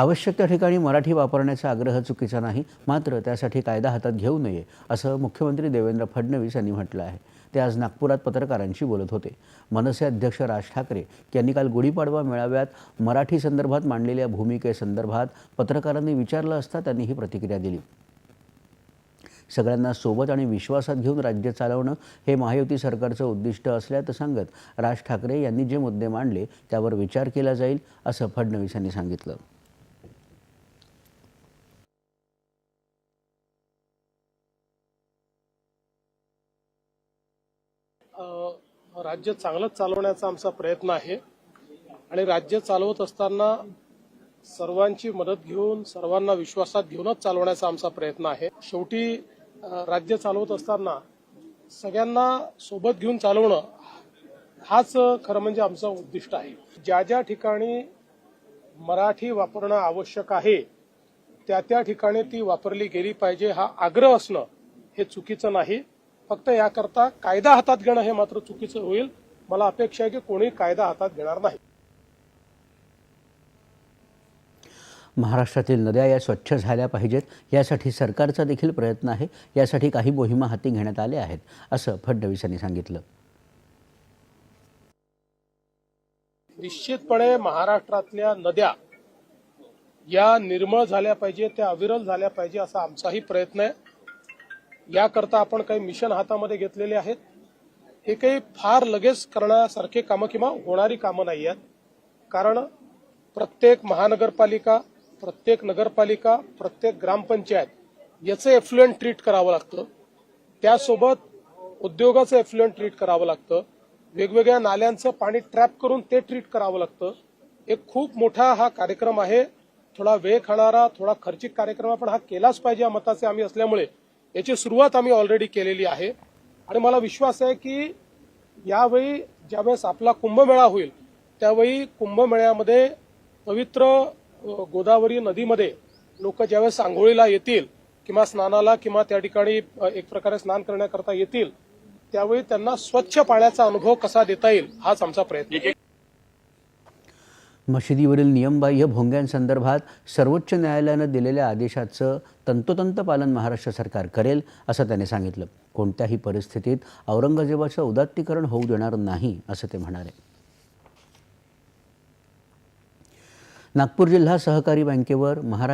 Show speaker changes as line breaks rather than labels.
आवश्यक त्या ठिकाणी मराठी वापरण्याचा आग्रह चुकीचा नाही मात्र त्यासाठी कायदा हातात घेऊ नये असं मुख्यमंत्री देवेंद्र फडणवीस यांनी म्हटलं आहे. ते आज नागपुरात पत्रकारांशी बोलत होते. मनसे अध्यक्ष राज ठाकरे यांनी काल गुढीपाडवा मेळाव्यात मराठी संदर्भात मांडलेल्या भूमिकेसंदर्भात पत्रकारांनी विचारलं असता त्यांनी ही प्रतिक्रिया दिली. सगळ्यांना सोबत आणि विश्वासात घेऊन राज्य चालवणं हे महायुती सरकारचं उद्दिष्ट असल्याचं सांगत राज ठाकरे यांनी जे मुद्दे मांडले त्यावर विचार केला जाईल असं फडणवीस यांनी सांगितलं.
राज्य चांगलंच चालवण्याचा आमचा प्रयत्न आहे. आणि राज्य चालवत असताना सर्वांची मदत घेऊन सर्वांना विश्वासात घेऊनच चालवण्याचा आमचा प्रयत्न आहे. शेवटी राज्य चालवत असताना सगळ्यांना सोबत घेऊन चालवणं हाच खरं म्हणजे आमचं उद्दिष्ट आहे. ज्या ज्या ठिकाणी मराठी वापरणं आवश्यक आहे त्या त्या ठिकाणी ती वापरली गेली पाहिजे हा आग्रह असणं हे चुकीचं नाही. फक्त याकरता कायदा हातात घेणं हे मात्र चुकीचं होईल. मला अपेक्षा आहे की कोणी कायदा हातात घेणार नाही.
महाराष्ट्रातील नद्या या स्वच्छ झाल्या पाहिजेत. यासाठी सरकारचा देखील प्रयत्न आहे. यासाठी काही मोहिमा हाती घेण्यात आल्या आहेत असं फडणवीस यांनी सांगितलं.
निश्चितपणे महाराष्ट्रातल्या नद्या या निर्मळ झाल्या पाहिजे त्या अविरल झाल्या पाहिजे असा आमचाही प्रयत्न आहे. याकरता आपण काही मिशन हातामध्ये घेतलेले आहेत. हे काही फार लगेच करण्यासारखे कामं किंवा होणारी कामं नाही आहेत. कारण प्रत्येक महानगरपालिका प्रत्येक नगरपालिका प्रत्येक ग्रामपंचायत याचं एफ्लुएंट ट्रीट करावं लागतं. त्यासोबत उद्योगाचं एफ्लुएंट ट्रीट करावं लागतं. वेगवेगळ्या नाल्यांचं पाणी ट्रॅप करून ते ट्रीट करावं लागतं. एक खूप मोठा हा कार्यक्रम आहे. थोडा वेळ खाणारा थोडा खर्चिक कार्यक्रम पण हा केलाच पाहिजे या मताचे आम्ही असल्यामुळे. याची सुरुवात आम्ही ऑलरेडी केलेली आहे. आणि मला विश्वास आहे की यावेळी ज्यावेळेस आपला कुंभमेळा होईल त्यावेळी कुंभमेळ्यामध्ये पवित्र गोदावरी नदीमध्ये लोक ज्यावेळेस आंघोळीला येतील किंवा स्नानाला किंवा त्या ठिकाणी एक प्रकारे स्नान करण्याकरता येतील त्यावेळी त्यांना स्वच्छ पाण्याचा अनुभव कसा देता येईल हाच आमचा प्रयत्न
मशिदीवरील नियमबाह्य भोंग्यांसंदर्भात सर्वोच्च न्यायालयानं दिलेल्या आदेशाचं तंतोतंत पालन महाराष्ट्र सरकार करेल असं त्याने सांगितलं. कोणत्याही परिस्थितीत औरंगजेबाचं उदात्तीकरण होऊ देणार नाही असं ते म्हणाले. नागपूर जिल्हा सहकारी बँकेवर महाराष्ट्र